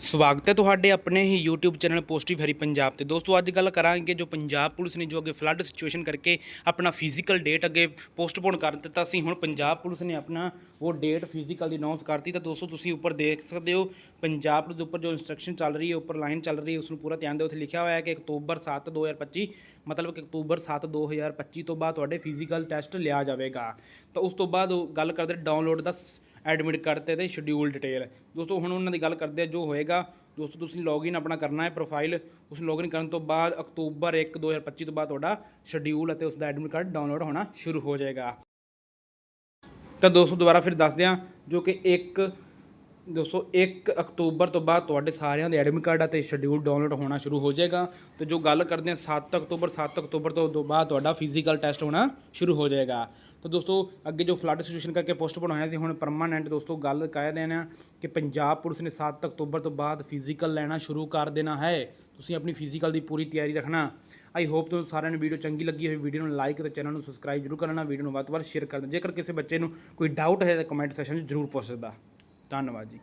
ਸਵਾਗਤ ਹੈ ਤੁਹਾਡੇ ਆਪਣੇ ਹੀ YouTube ਚੈਨਲ ਪੋਜ਼ਿਟਿਵ ਹਰੀ ਪੰਜਾਬ ਤੇ। ਦੋਸਤੋ, ਅੱਜ ਗੱਲ ਕਰਾਂਗੇ ਜੋ ਪੰਜਾਬ ਪੁਲਿਸ ਨੇ ਜੋ ਅੱਗੇ ਫਲੱਡ ਸਿਚੁਏਸ਼ਨ ਕਰਕੇ ਆਪਣਾ ਫਿਜ਼ੀਕਲ ਡੇਟ ਅੱਗੇ ਪੋਸਟਪੋਨ ਕਰ ਦਿੱਤਾ ਸੀ। ਹੁਣ ਪੰਜਾਬ ਪੁਲਿਸ ਨੇ ਆਪਣਾ ਉਹ ਡੇਟ ਫਿਜ਼ੀਕਲ ਦੀ ਅਨਾਉਂਸ ਕਰਤੀ ਤਾਂ ਦੋਸਤੋ, ਤੁਸੀਂ ਉੱਪਰ ਦੇਖ ਸਕਦੇ ਹੋ, ਪੰਜਾਬ ਪੁਲਿਸ ਦੇ ਉੱਪਰ ਜੋ ਇਨਸਟਰਕਸ਼ਨ ਚੱਲ ਰਹੀ ਹੈ, ਉੱਪਰ ਲਾਈਨ ਚੱਲ ਰਹੀ ਹੈ ਉਸ ਨੂੰ ਪੂਰਾ ਧਿਆਨ ਦਿਓ। ਉੱਥੇ ਲਿਖਿਆ ਹੋਇਆ ਹੈ ਕਿ ਅਕਤੂਬਰ 7 2025 ਮਤਲਬ ਕਿ ਅਕਤੂਬਰ 7 2025 ਤੋਂ ਬਾਅਦ ਤੁਹਾਡੇ ਫਿਜ਼ੀਕਲ ਟੈਸਟ ਲਿਆ ਜਾਵੇਗਾ। ਤਾਂ ਉਸ ਤੋਂ ਬਾਅਦ ਉਹ ਗੱਲ ਕਰਦੇ ਡਾਊਨਲੋਡ ਦਾ ਐਡਮਿਟ ਕਰਤੇ ਤੇ ਸ਼ਡਿਊਲ ਡਿਟੇਲ ਦੋਸਤੋ, ਹੁਣ ਉਹਨਾਂ ਦੀ ਗੱਲ ਕਰਦੇ ਆ ਜੋ ਹੋਏਗਾ। ਦੋਸਤੋ, ਤੁਸੀਂ ਲੌਗਇਨ ਆਪਣਾ ਕਰਨਾ ਹੈ ਪ੍ਰੋਫਾਈਲ ਉਸ ਨੂੰ ਲੌਗਇਨ ਕਰਨ ਤੋਂ ਬਾਅਦ ਅਕਤੂਬਰ 1 2025 ਤੋਂ ਬਾਅਦ ਤੁਹਾਡਾ ਸ਼ਡਿਊਲ ਅਤੇ ਉਸ ਦਾ ਐਡਮਿਟ ਕਾਰਡ ਡਾਊਨਲੋਡ ਹੋਣਾ ਸ਼ੁਰੂ ਹੋ ਜਾਏਗਾ। ਤਾਂ ਦੋਸਤੋ, ਦੁਬਾਰਾ ਫਿਰ ਦੱਸ ਦਿਆਂ ਜੋ ਕਿ 1 ਦੋਸਤੋ 1 ਅਕਤੂਬਰ ਤੋਂ ਬਾਅਦ ਤੁਹਾਡੇ ਸਾਰਿਆਂ ਦੇ ਐਡਮਿਟ ਕਾਰਡ ਅਤੇ ਸ਼ਡਿਊਲ ਡਾਊਨਲੋਡ ਹੋਣਾ ਸ਼ੁਰੂ ਹੋ ਜਾਏਗਾ। ਤੇ ਜੋ ਗੱਲ ਕਰਦੇ ਹਾਂ 7 ਅਕਤੂਬਰ 7 ਅਕਤੂਬਰ ਤੋਂ ਤੋਂ ਬਾਅਦ ਤੁਹਾਡਾ ਫਿਜ਼ੀਕਲ ਟੈਸਟ ਹੋਣਾ ਸ਼ੁਰੂ ਹੋ ਜਾਏਗਾ। ਤਾਂ ਦੋਸਤੋ, ਅੱਗੇ ਜੋ ਫਲੱਡ ਸਿਚੁਏਸ਼ਨ ਕਰਕੇ ਪੋਸਟਪੋਨ ਹੋਇਆ ਸੀ, ਹੁਣ ਪਰਮਾਨੈਂਟ ਦੋਸਤੋ ਗੱਲ ਕਹਿ ਰਹੇ ਨੇ ਕਿ ਪੰਜਾਬ ਪੁਲਿਸ ਨੇ 7 ਅਕਤੂਬਰ ਤੋਂ ਬਾਅਦ ਫਿਜ਼ੀਕਲ ਲੈਣਾ ਸ਼ੁਰੂ ਕਰ ਦੇਣਾ ਹੈ। ਤੁਸੀਂ ਆਪਣੀ ਫਿਜ਼ੀਕਲ ਦੀ ਪੂਰੀ ਤਿਆਰੀ ਰੱਖਣਾ। ਆਈ ਹੋਪ ਤੁਹਾਨੂੰ ਸਾਰਿਆਂ ਨੂੰ ਵੀਡੀਓ ਚੰਗੀ ਲੱਗੀ ਹੋਵੇ। ਵੀਡੀਓ ਨੂੰ ਲਾਈਕ ਅਤੇ ਚੈਨਲ ਨੂੰ ਸਬਸਕ੍ਰਾਈਬ ਜਰੂਰ ਕਰਨਾ। ਵੀਡੀਓ ਨੂੰ ਵੱਧ ਤੋਂ ਵੱਧ ਸ਼ੇਅਰ ਕਰ ਦੇਣਾ ਜੇਕਰ ਕਿਸੇ ਬੱਚੇ ਨੂੰ ਕੋਈ ਡਾਊਟ ਹੈ ਤਾਂ ਕਮੈਂਟ ਸੈਸ਼ਨ 'ਚ ਜਰੂਰ ਪੁੱਛ ਸਕਦਾ। ਧੰਨਵਾਦ ਜੀ।